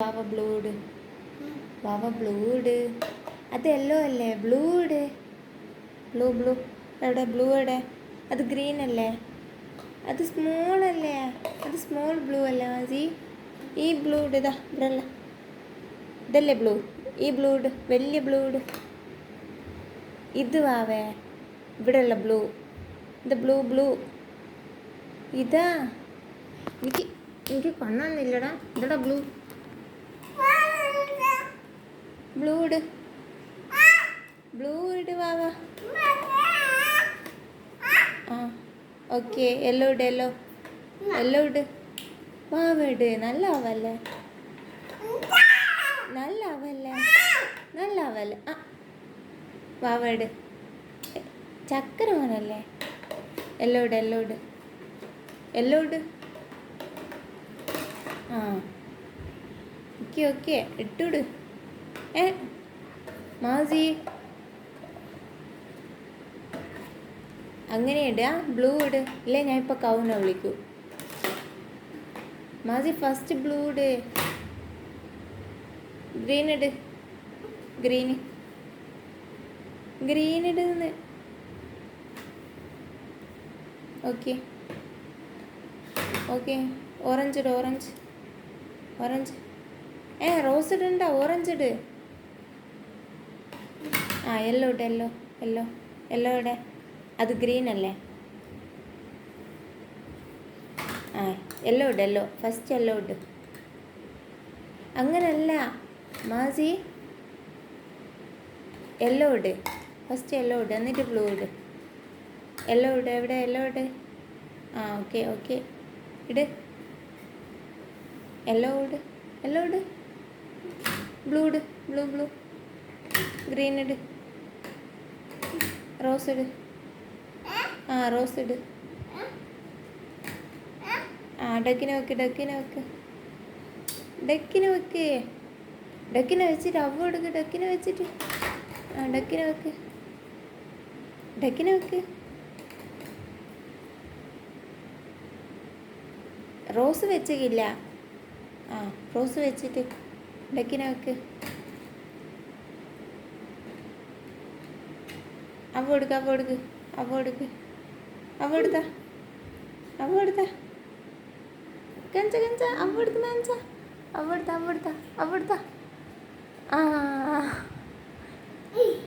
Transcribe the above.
വാവ ബ്ലൂഡ് വാവ blue ഇട് അത് yellow അല്ലേ? ബ്ലൂഡ് blue blue എവിടെ? ബ്ലൂ എവിടെ? അത് ഗ്രീൻ അല്ലേ? അത് സ്മോൾ അല്ലേ? അത് സ്മോൾ ബ്ലൂ അല്ലേ മാസി. ഈ ബ്ലൂഡ് ഇതാ ഇവിടെല്ല ഇതല്ലേ ബ്ലൂ ഈ ബ്ലൂഡ് വലിയ ബ്ലൂഡ് ഇത് വാവേ. ഇവിടെയുള്ള ബ്ലൂ ഇത് ബ്ലൂ ബ്ലൂ ഇതാ. എനിക്ക് എനിക്ക് കണ്ണൊന്നുമില്ലടാ ഇതടാ ബ്ലൂ ബ്ലൂ ഇട്. ബ്ലൂ ഇട് വാവ ആ ഓക്കെ യെല്ലോ ഇട് യെല്ലോ യെല്ലോ ഇട്. വാവ ഇട്. നല്ല ആവല്ലേ നല്ല ആവല്ലേ നല്ല ആവല്ലേ ആ വാവ ഇട്. ചക്കര മോനല്ലേ യെല്ലോ ഇട് യെല്ലോ ഇട്. യെല്ലോ ഇട്. ആ. ഓക്കെ ഓക്കെ ഇട്ടുവിട് ഏ? മാസി. അങ്ങനെ ഇടുക ബ്ലൂ ഇട്. ഇല്ലേ ഞാൻ ഇപ്പോൾ കൗന വിളിക്കൂ. മാസി ഫസ്റ്റ് ബ്ലൂ ഇട്. ഗ്രീൻ ഇട്. ഗ്രീൻ ഗ്രീൻ ഇടുന്ന്. ഓക്കെ ഓക്കെ ഓറഞ്ച് ഇട് ഓറഞ്ച് ഓറഞ്ച് ഏ റോസ് ഇടണ്ട ഓറഞ്ച് ഇട്. ആ യെല്ലോ ഇട് യെല്ലോ യെല്ലോ യെല്ലോ ഇടെ. അത് ഗ്രീൻ അല്ലേ? ആ യെല്ലോ ഇട്ട് യെല്ലോ ഫസ്റ്റ് യെല്ലോ ഇട്ട് അങ്ങനല്ല മാസി. യെല്ലോ ഇട്. ഫസ്റ്റ് യെല്ലോ ഇട്. എന്നിട്ട് ബ്ലൂ ഇട്. യെല്ലോ ഇട്. എവിടെ യെല്ലോ ഇട്? ആ ഓക്കെ ഓക്കെ ഇട്. യെല്ലോ ഇട്. യെല്ലോ ഇട്. ബ്ലൂ ഇട്. ബ്ലൂ ബ്ലൂ ഗ്രീൻ ഇട്. റോസ് ഇട്. ആ റോസ് ഇട്. ആ ഡക്കിനെ വെക്ക് ഡക്കിനെ വെക്ക്. ഡക്കിനെ വെക്ക്. ഡക്കിനെ വെച്ചിട്ട് അവ എടുക്ക് ഡക്കിനെ വെച്ചിട്ട്. ആ ഡക്കിനെ വെക്ക്. ഡക്കിനെ വെക്ക്. റോസ് വെച്ചില്ല ആ റോസ് വെച്ചിട്ട് ഡക്കിനെ വെക്ക്. അവ എടുക്ക അവ എടുക്ക് അവ എടുക്ക് അവ എടുത്ത അവ എടുത്ത കഞ്ച കഞ്ച അവ